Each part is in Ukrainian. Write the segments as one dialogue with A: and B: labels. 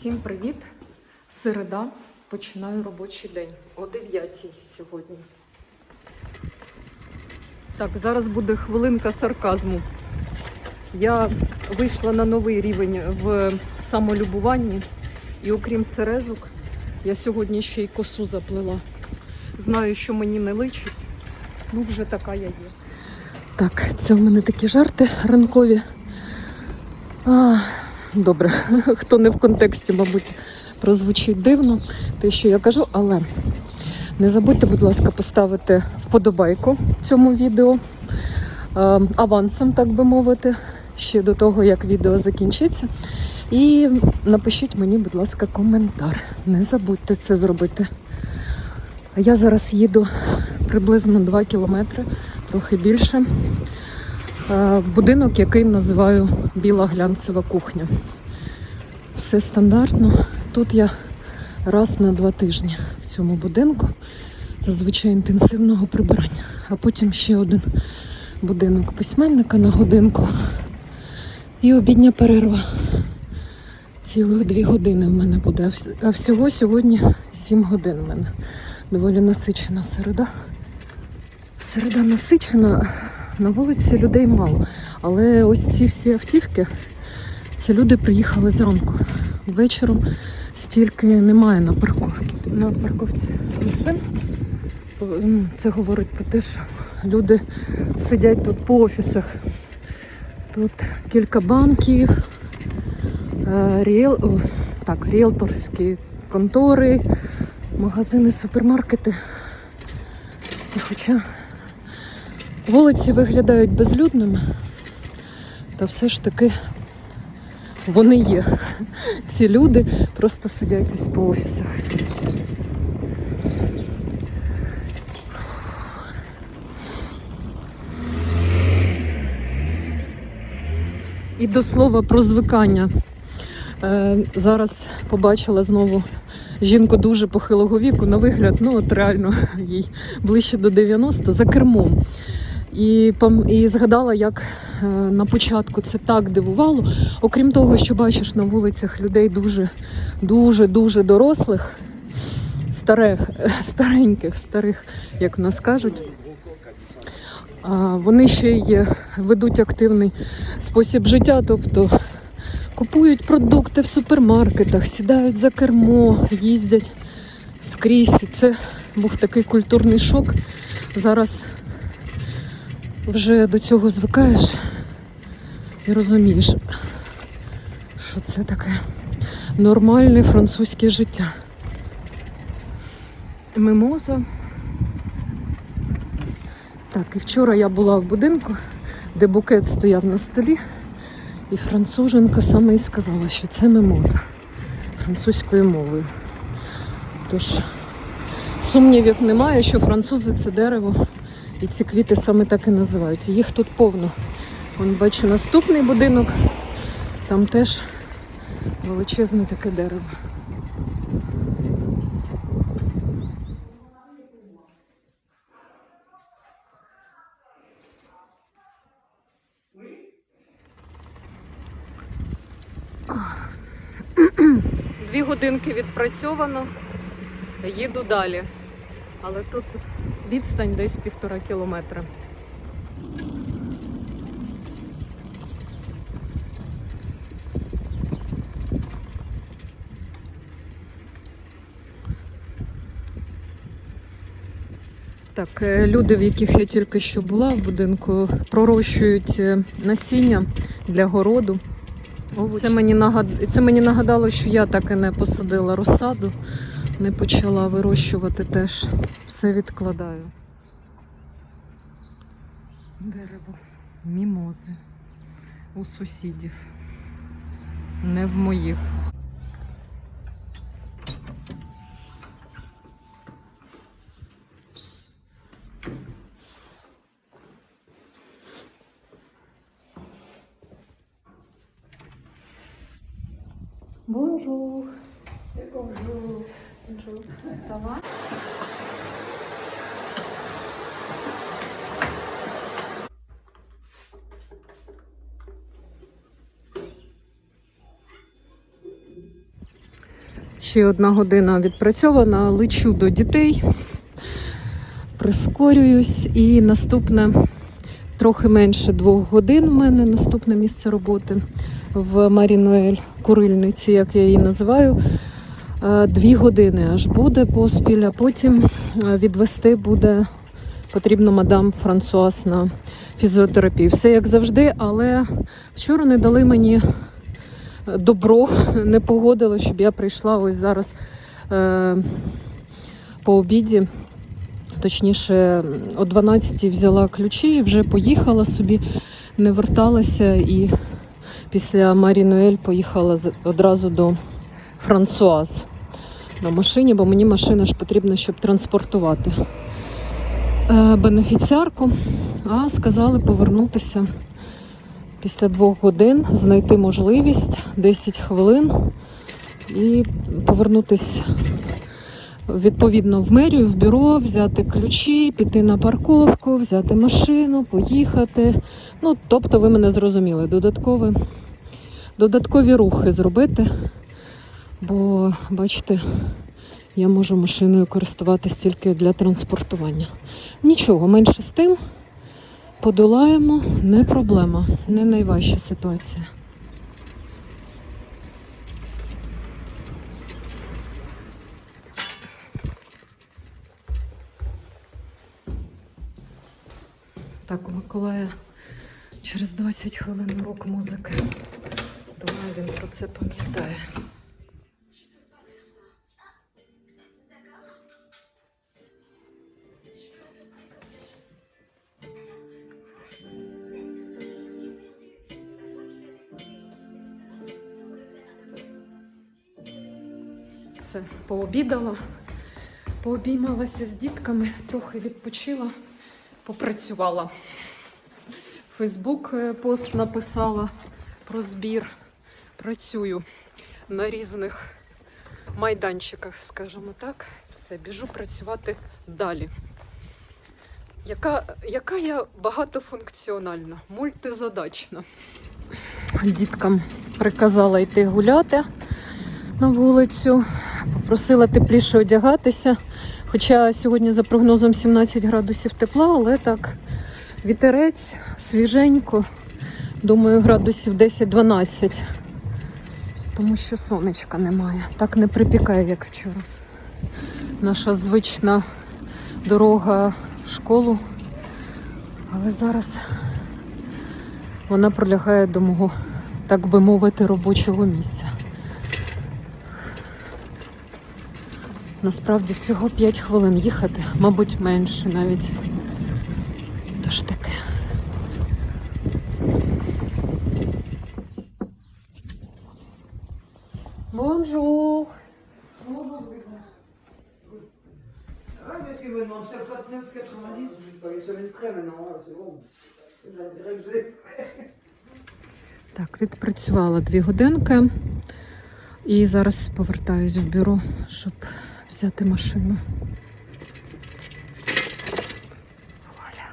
A: Всім привіт! Середа. Починаю робочий день о 9 сьогодні. Так, зараз буде хвилинка сарказму. Я вийшла на новий рівень в самолюбуванні, і окрім сережок, я сьогодні ще й косу заплела. Знаю, що мені не личить, ну вже така я є. Так, це в мене такі жарти ранкові. А, добре, хто не в контексті, мабуть, прозвучить дивно, те, що я кажу, але не забудьте, будь ласка, поставити вподобайку цьому відео е, авансом, так би мовити, ще до того, як відео закінчиться. І напишіть мені, будь ласка, коментар. Не забудьте це зробити. Я зараз їду приблизно 2 кілометри, трохи більше, будинок, який називаю Біла глянцева кухня. Все стандартно. Тут я раз на два тижні в цьому будинку, зазвичай інтенсивного прибирання. А потім ще один будинок письменника на годинку. І обідня перерва. Цілих дві години в мене буде. А всього сьогодні сім годин в мене. Доволі насичена середа. Середа насичена, на вулиці людей мало. Але ось ці всі автівки, це люди приїхали зранку. Вечором стільки немає на парковці. На парковці машин. Це говорить про те, що люди сидять тут по офісах. Тут кілька банків, е, ріел... так, ріелторські контори, магазини, супермаркети. Хоча вулиці виглядають безлюдними, та все ж таки вони є. Ці люди просто сидять ось по офісах. І до слова про звикання. Е, зараз побачила знову жінку дуже похилого віку, на вигляд, ну от реально їй ближче до 90 за кермом. І, і згадала, як е, на початку це так дивувало. Окрім того, що бачиш на вулицях людей дуже, дуже, дуже дорослих, старих, стареньких, старих, як в нас кажуть. Вони ще й ведуть активний спосіб життя, тобто купують продукти в супермаркетах, сідають за кермо, їздять скрізь. Це був такий культурний шок. Зараз вже до цього звикаєш і розумієш, що це таке нормальне французьке життя. Мимоза. Так, і вчора я була в будинку, де букет стояв на столі, і француженка саме і сказала, що це мимоза французькою мовою. Тож сумнівів немає, що французи це дерево, і ці квіти саме так і називають. Їх тут повно. Вон бачу наступний будинок, там теж величезне таке дерево. Дві годинки відпрацьовано, їду далі. Але тут відстань десь півтора кілометра. Так, е, люди, в яких я тільки що була в будинку, пророщують е, насіння для городу. Це мені, нагад... це мені нагадало, що я так і не посадила розсаду, не почала вирощувати теж. Все відкладаю. Дерево. Мімози. У сусідів. Не в моїх. Ще одна година відпрацьована, лечу до дітей, прискорююсь і наступне трохи менше двох годин. У мене наступне місце роботи в Марінуель курильниці, як я її називаю. Е, Дві години аж буде поспіль, а потім е, відвести буде потрібно мадам Франсуас на фізіотерапію. Все як завжди, але вчора не дали мені добро, не погодили, щоб я прийшла ось зараз е, по обіді. Точніше, о 12 взяла ключі і вже поїхала собі, не верталася і після Марінуель поїхала одразу до Франсуаз на машині, бо мені машина ж потрібна, щоб транспортувати е, бенефіціарку. А сказали повернутися після двох годин, знайти можливість 10 хвилин і повернутися відповідно в мерію, в бюро, взяти ключі, піти на парковку, взяти машину, поїхати. Ну, тобто, ви мене зрозуміли, додаткові, додаткові рухи зробити. Бо, бачите, я можу машиною користуватись тільки для транспортування. Нічого, менше з тим, подолаємо, не проблема, не найважча ситуація. Так, у Миколая через 20 хвилин урок музики. Думаю, він про це пам'ятає. Пообідала, пообіймалася з дітками, трохи відпочила, попрацювала. Фейсбук е, пост написала про збір. Працюю на різних майданчиках, скажімо так. Все, біжу працювати далі. Яка, яка я багатофункціональна, мультизадачна. Діткам приказала йти гуляти на вулицю, попросила тепліше одягатися. Хоча сьогодні за прогнозом 17 градусів тепла, але так вітерець, свіженько. Думаю, градусів 10-12. Тому що сонечка немає. Так не припікає, як вчора. Наша звична дорога в школу. Але зараз вона пролягає до мого, так би мовити, робочого місця. Насправді всього 5 хвилин їхати, мабуть, менше навіть. Тож таке. Бонжур!
B: Parce que maintenant, 59, 90, je suis pas les semaines près maintenant, hein, c'est bon. Je dirais que je l'ai fait.
A: Так, відпрацювала дві годинки і зараз повертаюсь в бюро, щоб взяти машину. Вуаля.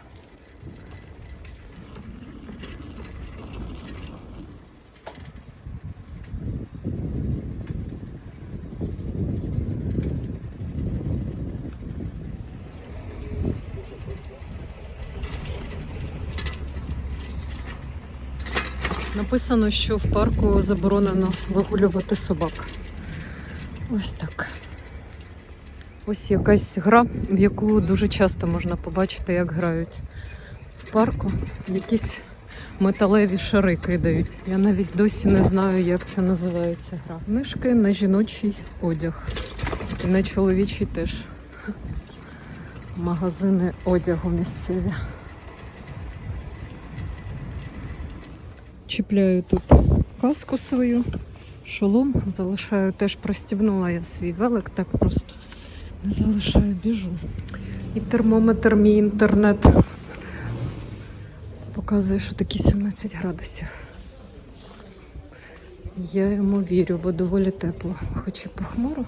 A: Написано, що в парку заборонено вигулювати собак. Ось так. Ось якась гра, в яку дуже часто можна побачити, як грають в парку. Якісь металеві шари кидають. Я навіть досі не знаю, як це називається гра. Знижки на жіночий одяг. І на чоловічий теж. Магазини одягу місцеві. Чіпляю тут каску свою, шолом, залишаю теж простібнула я свій велик, так просто залишаю, біжу. І термометр, мій інтернет показує, що такі 17 градусів. Я йому вірю, бо доволі тепло, хоч і похмуро.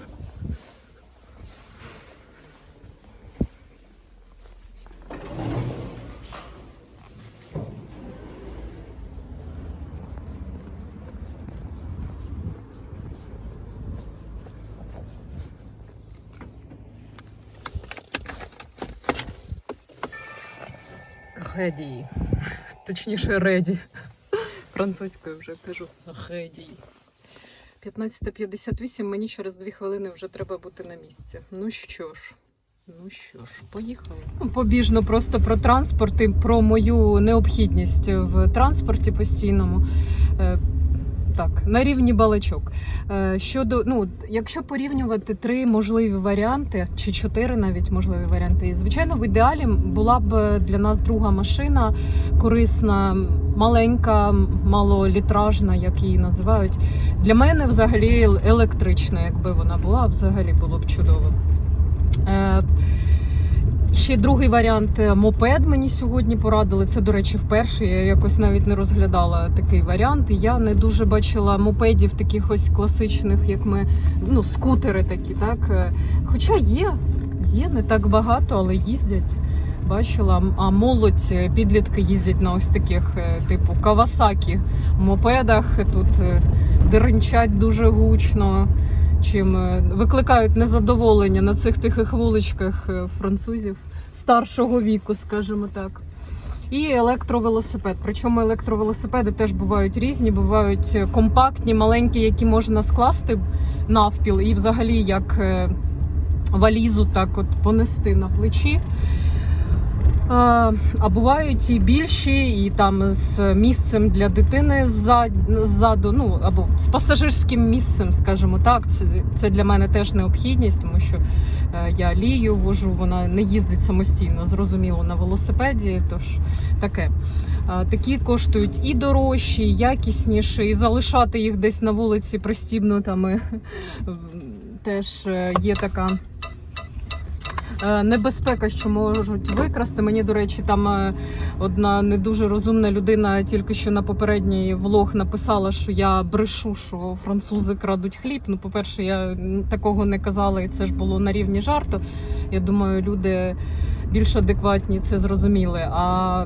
A: Гедії. Точніше, реді. Французькою вже кажу гедії. 15.58, мені через 2 хвилини вже треба бути на місці. Ну що ж, ну що ж, поїхали. Ну, Побіжно просто про транспорт і про мою необхідність в транспорті постійному. Е, Так, на рівні балачок. Е, Щодо, ну, якщо порівнювати три можливі варіанти, чи чотири навіть можливі варіанти, звичайно, в ідеалі була б для нас друга машина, корисна, маленька, малолітражна, як її називають. Для мене взагалі електрична, якби вона була, взагалі було б чудово. Ще другий варіант е, мопед мені сьогодні порадили. Це, до речі, вперше. Я якось навіть не розглядала такий варіант. Я не дуже бачила мопедів таких ось класичних, як ми, ну, скутери такі, так. Е, Хоча є, є не так багато, але їздять. Бачила, а молодь, е, підлітки їздять на ось таких, типу Кавасакі мопедах. Тут деренчать дуже гучно чим е, викликають незадоволення на цих тихих вуличках е, французів старшого віку, скажімо так. І електровелосипед. Причому електровелосипеди теж бувають різні, бувають компактні, маленькі, які можна скласти навпіл, і взагалі як е, валізу так от понести на плечі. А, бувають і більші, і там з місцем для дитини ззаду, ну або з пасажирським місцем, скажімо так. Це, це для мене теж необхідність, тому що е, я лію вожу, вона не їздить самостійно, зрозуміло, на велосипеді. Тож таке. Такі коштують і дорожчі, і якісніші, і залишати їх десь на вулиці пристібнутими теж е, є така. Е, Небезпека, що можуть викрасти. Мені, до речі, там е, одна не дуже розумна людина тільки що на попередній влог написала, що я брешу, що французи крадуть хліб. Ну, по-перше, я такого не казала, і це ж було на рівні жарту. Я думаю, люди більш адекватні це зрозуміли. А,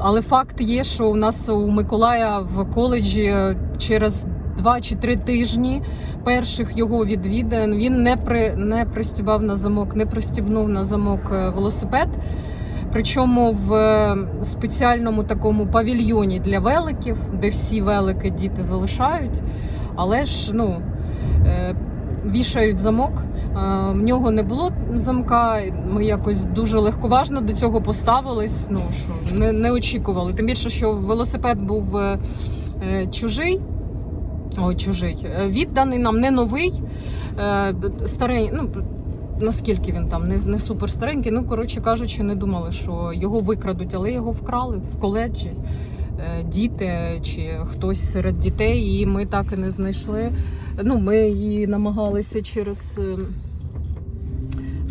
A: але факт є, що у нас у Миколая в коледжі через два чи три тижні перших його відвідин він не при не пристібав на замок, не пристібнув на замок е, велосипед. Причому в е, спеціальному такому павільйоні для великів, де всі велики діти залишають, але ж ну е, вішають замок. В нього не було замка. Ми якось дуже легковажно до цього поставились. Ну що не, не очікували. Тим більше, що велосипед був чужий. Ой, чужий. Е, Відданий нам не новий, е, старий, ну наскільки він там не, не супер старенький. Ну, коротше кажучи, не думали, що його викрадуть, але його вкрали в коледжі. е, Діти чи хтось серед дітей, і ми так і не знайшли. Ну, ми її намагалися через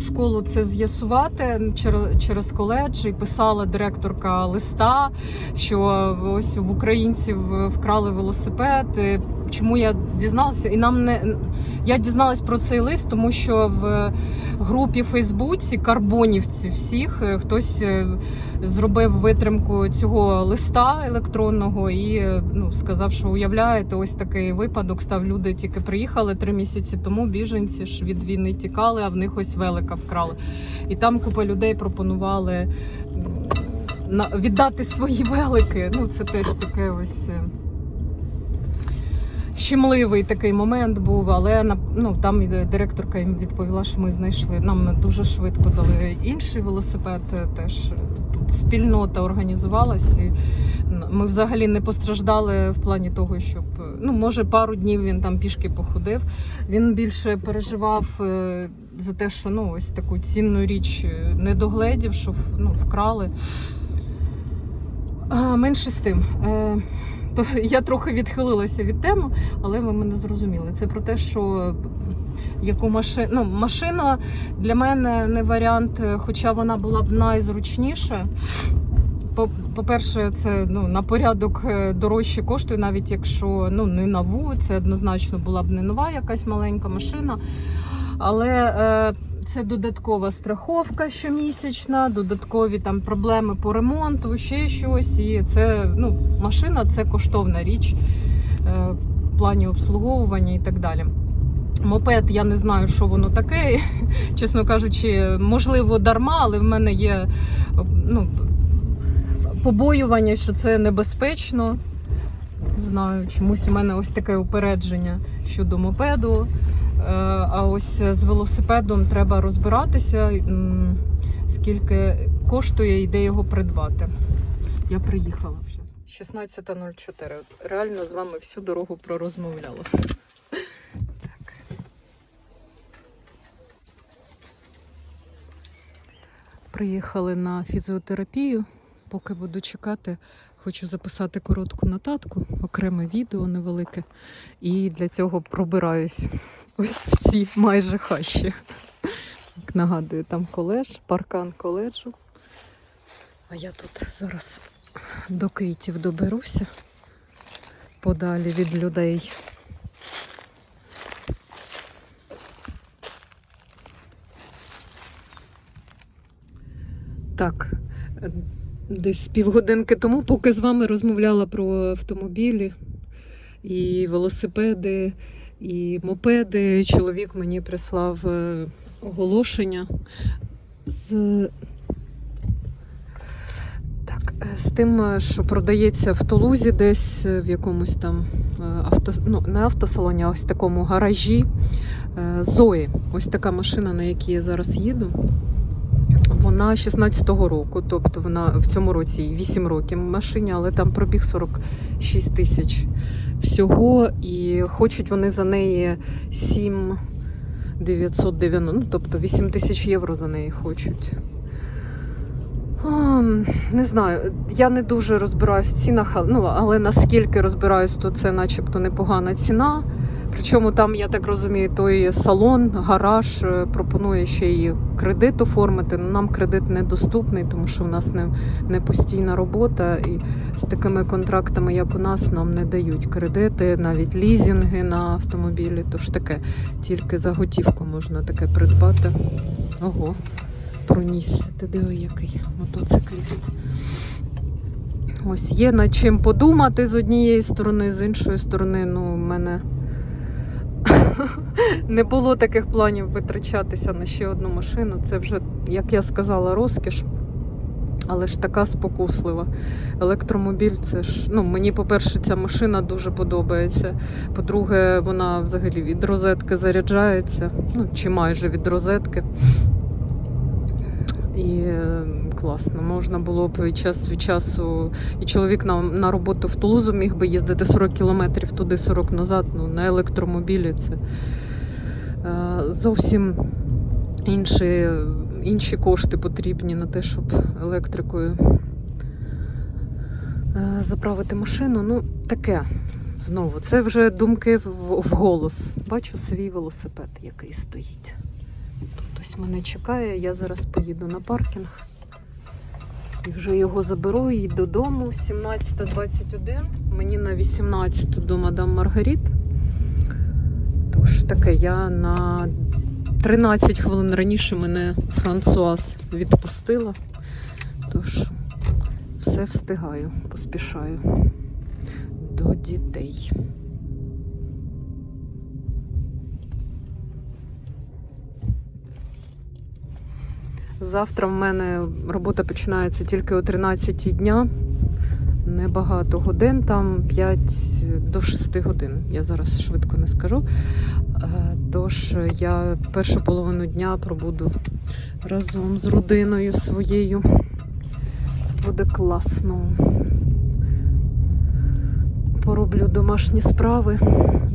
A: школу це з'ясувати через коледж і писала директорка листа, що ось в українців вкрали велосипед. Чому я дізналася? І нам не я дізналась про цей лист, тому що в групі Фейсбуці карбонівці всіх е, хтось е, зробив витримку цього листа електронного і е, ну, сказав, що уявляєте, ось такий випадок став. Люди тільки приїхали три місяці тому. Біженці ж від війни тікали, а в них ось велика вкрали. І там купа людей пропонували віддати свої велики. Ну, це теж таке ось. Е, Щемливий такий момент був, але ну, там директорка їм відповіла, що ми знайшли. Нам дуже швидко дали інший велосипед. е, Теж е, тут спільнота організувалась. І ми взагалі не постраждали в плані того, щоб е, ну може пару днів він там пішки походив. Він більше переживав е, за те, що ну ось таку цінну річ е, не догледів, що ну, вкрали. А, менше з тим. Е, то я трохи відхилилася від теми, але ви мене зрозуміли. Це про те, що яку машину ну, машина для мене не варіант, е, хоча вона була б найзручніша. По- По-перше, це ну, на порядок е, дорожче коштує, навіть якщо ну, не нову, це однозначно була б не нова якась маленька машина. Але е, це додаткова страховка щомісячна, додаткові там проблеми по ремонту, ще щось. І це ну, машина це коштовна річ е, в плані обслуговування і так далі. Мопед, я не знаю, що воно таке. Чесно кажучи, можливо, дарма, але в мене є ну, побоювання, що це небезпечно. Знаю, чомусь у мене ось таке упередження щодо мопеду. Е, А ось з велосипедом треба розбиратися, скільки коштує і де його придбати. Я приїхала вже. 16.04. Реально з вами всю дорогу пророзмовляла. Так. Приїхали на фізіотерапію. Поки буду чекати, хочу записати коротку нотатку, окреме відео невелике. І для цього пробираюсь ось в ці майже хащі. Як нагадую, там коледж, паркан коледжу. А я тут зараз до квітів доберуся подалі від людей. Так, е, десь півгодинки тому, поки з вами розмовляла про автомобілі і велосипеди, і мопеди, чоловік мені прислав е, оголошення з е, з тим, е, що продається в Тулузі, десь в якомусь там авто, ну, не автосалоні, а ось такому гаражі Зої. Ось така машина, на якій я зараз їду. Вона 16-го року, тобто вона в цьому році 8 років машині, але там пробіг 46 тисяч всього. І хочуть вони за неї 7 990, ну тобто 8 тисяч євро за неї хочуть. Не знаю, я не дуже розбираюсь в цінах, ну, але наскільки розбираюсь, то це начебто непогана ціна. Причому там, я так розумію, той салон, гараж е, пропонує ще й кредит оформити. Ну, нам кредит недоступний, тому що в нас не, не постійна робота. І з такими контрактами, як у нас, нам не дають кредити, навіть лізінги на автомобілі. Тож таке, тільки за готівку можна таке придбати. Ого, пронісся. Ти диви, який мотоцикліст. Ось є над чим подумати з однієї сторони, з іншої сторони, ну, в мене не було таких планів витрачатися на ще одну машину. Це вже, як я сказала, розкіш. Але ж така спокуслива. Електромобіль, це ж, ну, мені, по-перше, ця машина дуже подобається. По-друге, вона взагалі від розетки заряджається, ну, чи майже від розетки. І класно, можна було б час від часу. І чоловік на, на роботу в Тулузу міг би їздити 40 кілометрів туди, 40 назад. Ну, на електромобілі це е, зовсім інші, інші кошти потрібні на те, щоб електрикою е, заправити машину. Ну, таке. Знову, це вже думки в, голос. Бачу свій велосипед, який стоїть. Тут ось мене чекає, я зараз поїду на паркінг. І вже його заберу і додому. 17.21. Мені на 18 до мадам Маргаріт. Тож таке, я на 13 хвилин раніше мене Франсуаз відпустила. Тож все встигаю, поспішаю до дітей. Завтра в мене робота починається тільки о 13 дня. Небагато годин, там 5 до 6 годин. Я зараз швидко не скажу. Е, Тож я першу половину дня пробуду разом з родиною своєю. Це буде класно. Пороблю домашні справи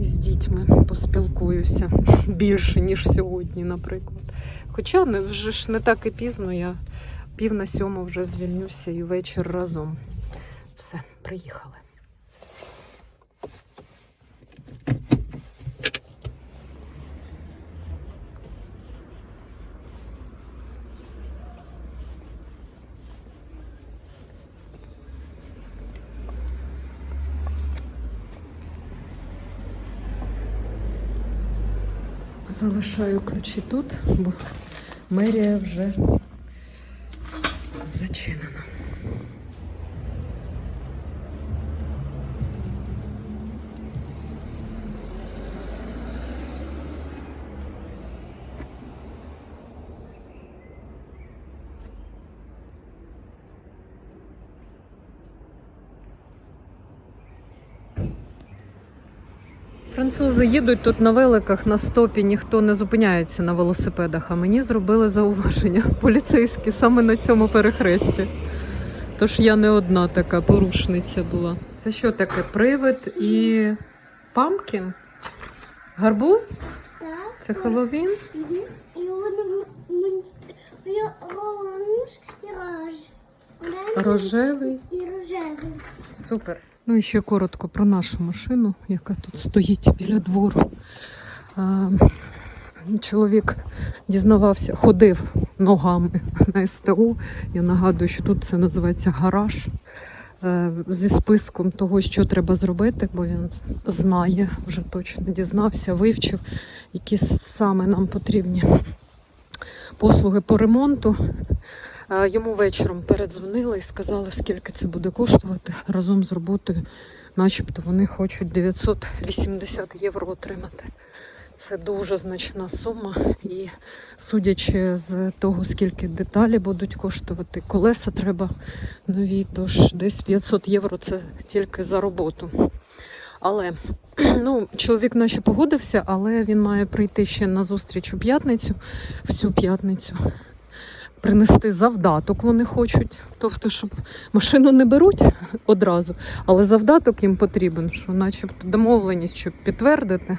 A: з дітьми поспілкуюся більше, ніж сьогодні, наприклад. Хоча не, вже ж не так і пізно, я пів на сьому вже звільнюся і вечір разом. Все, приїхали. Залишаю ключі тут, бо мерія вже зачинена. Французи їдуть тут на великах на стопі, ніхто не зупиняється на велосипедах, а мені зробили зауваження поліцейські саме на цьому перехресті. Тож я не одна така порушниця була. Це що таке? Привид і памкін? Гарбуз?
C: Так.
A: Це Хеллоуін?
C: Мгм. І воно і рож.
A: Рожевий.
C: і рожевий.
A: Супер. Ну і ще коротко про нашу машину, яка тут стоїть біля двору. Чоловік дізнавався, ходив ногами на СТО. Я нагадую, що тут це називається гараж. е, Зі списком того, що треба зробити, бо він знає, вже точно дізнався, вивчив, які саме нам потрібні послуги по ремонту. Е, Йому вечором передзвонили і сказали, скільки це буде коштувати разом з роботою. Начебто вони хочуть 980 євро отримати. Це дуже значна сума. І судячи з того, скільки деталі будуть коштувати, колеса треба нові, тож десь 500 євро це тільки за роботу. Але ну, чоловік наче погодився, але він має прийти ще на зустріч у п'ятницю, в цю п'ятницю принести завдаток вони хочуть. Тобто, щоб машину не беруть одразу, але завдаток їм потрібен, що начебто домовленість, щоб підтвердити.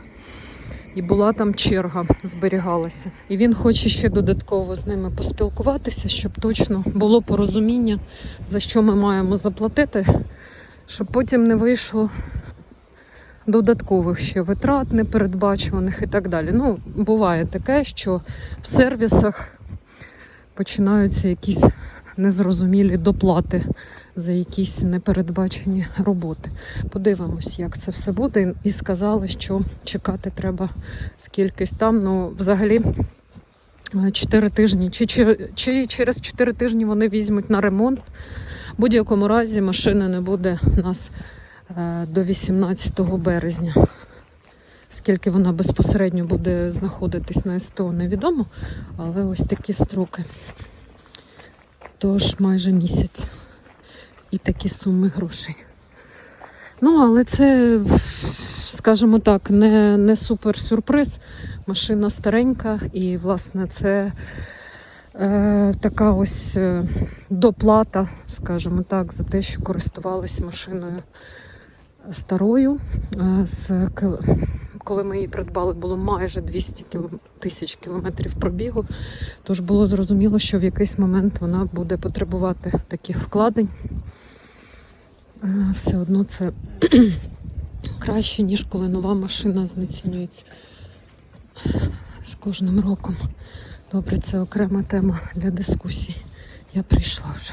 A: І була там черга, зберігалася. І він хоче ще додатково з ними поспілкуватися, щоб точно було порозуміння, за що ми маємо заплатити, щоб потім не вийшло додаткових ще витрат непередбачуваних і так далі. Ну, буває таке, що в сервісах починаються якісь незрозумілі доплати за якісь непередбачені роботи. Подивимось, як це все буде. І сказали, що чекати треба скількись там. Ну, взагалі, 4 тижні. Чи, чи, чи через 4 тижні вони візьмуть на ремонт. В будь-якому разі машина не буде у нас е, до 18 березня. Скільки вона безпосередньо буде знаходитись на СТО, невідомо, але ось такі строки. Тож майже місяць. І такі суми грошей. Ну, але це, скажімо так, не, не супер сюрприз. Машина старенька, і, власне, це е, така ось е, доплата, скажімо так, за те, що користувались машиною старою. Е, з, коли ми її придбали, було майже 200 кіло- тисяч кілометрів пробігу. Тож було зрозуміло, що в якийсь момент вона буде потребувати таких вкладень. Е, Все одно це краще, ніж коли нова машина знецінюється з кожним роком. Добре, це окрема тема для дискусій. Я прийшла вже.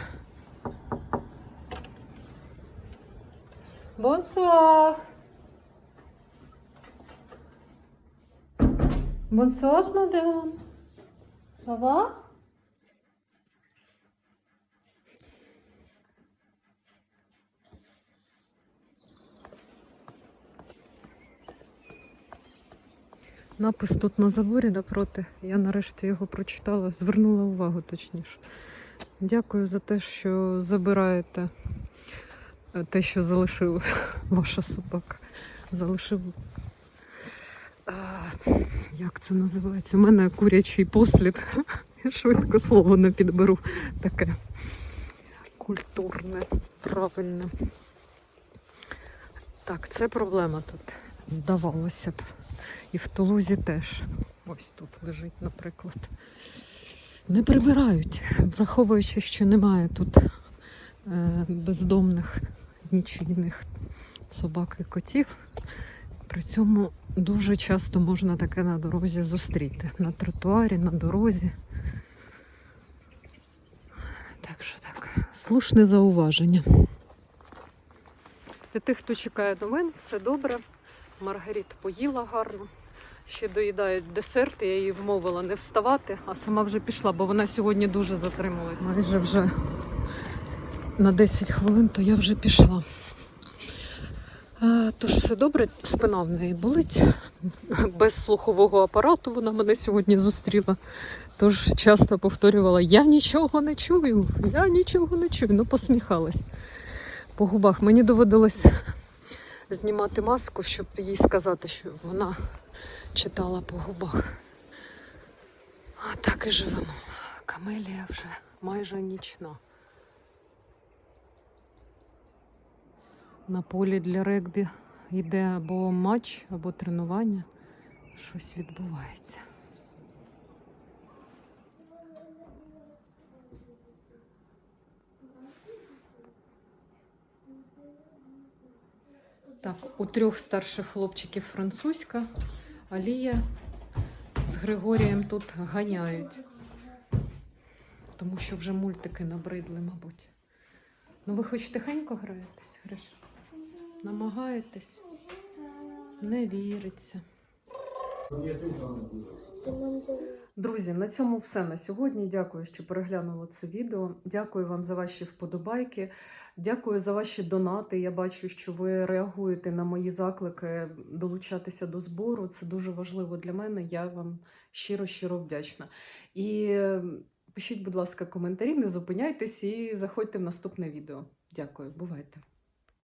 A: Бонсуар! Бонсуар, мадам! Ça? Напис тут на заборі напроти. Я нарешті його прочитала, звернула увагу точніше. Дякую за те, що забираєте е, те, що залишив ваша собака. Залишив. Як це називається? У мене курячий послід. Я швидко слово не підберу. Таке культурне, правильне. Так, це проблема тут, здавалося б. І в Тулузі теж. Ось тут лежить, наприклад. Не прибирають, враховуючи, що немає тут е, бездомних нічийних собак і котів. При цьому дуже часто можна таке на дорозі зустріти. На тротуарі, на дорозі. Так що так, слушне зауваження. Для тих, хто чекає новин, все добре. Маргаріт поїла гарно. Ще доїдають десерт, я її вмовила не вставати, а сама вже пішла, бо вона сьогодні дуже затрималась. Майже вже на 10 хвилин, то я вже пішла. Тож все добре, спина в неї болить. Без слухового апарату вона мене сьогодні зустріла. Тож часто повторювала: я нічого не чую, я нічого не чую. Ну, посміхалась по губах. Мені доводилось знімати маску, щоб їй сказати, що вона читала по губах. А так і живемо. Камелія вже майже нічна. На полі для регбі йде або матч, або тренування. Щось відбувається. Так, у трьох старших хлопчиків французька, а Лія з Григорієм тут ганяють. Тому що вже мультики набридли, мабуть. Ну ви хоч тихенько граєтесь, Гриш? Намагаєтесь? Не віриться. Друзі, на цьому все на сьогодні. Дякую, що переглянули це відео. Дякую вам за ваші вподобайки. Дякую за ваші донати. Я бачу, що ви реагуєте на мої заклики долучатися до збору. Це дуже важливо для мене. Я вам щиро щиро вдячна. І пишіть, будь ласка, коментарі, не зупиняйтесь і заходьте в наступне відео. Дякую, бувайте.